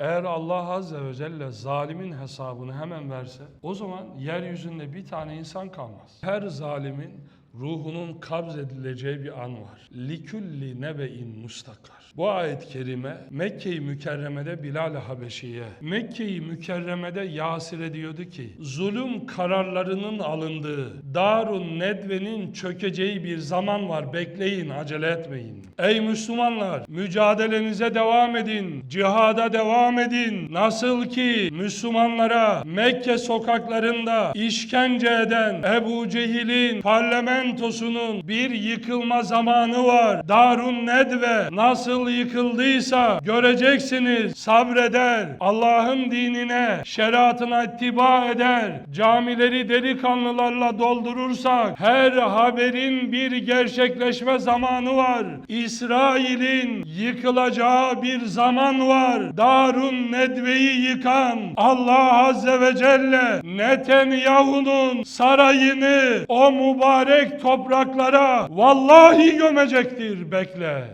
Eğer Allah Azze ve Celle zalimin hesabını hemen verse o zaman yeryüzünde bir tane insan kalmaz. Her zalimin ruhunun kabz edileceği bir an var. Likulli nebe'in mustakar. Bu ayet-i kerime Mekke-i Mükerreme'de Bilal-i Habeşi'ye, Mekke-i Mükerreme'de Yasir'e diyordu ki zulüm kararlarının alındığı Darun Nedve'nin çökeceği bir zaman var bekleyin acele etmeyin. Ey Müslümanlar mücadelenize devam edin, cihada devam edin. Nasıl ki Müslümanlara Mekke sokaklarında işkence eden Ebu Cehil'in parlamentosunun bir yıkılma zamanı var. Darun Nedve nasıl yıkıldıysa göreceksiniz sabreder. Allah'ın dinine, şeriatına ittiba eder. Camileri delikanlılarla doldurursak her haberin bir gerçekleşme zamanı var. İsrail'in yıkılacağı bir zaman var. Darun Nedve'yi yıkan Allah Azze ve Celle Netanyahu'nun sarayını o mübarek topraklara vallahi gömecektir bekle.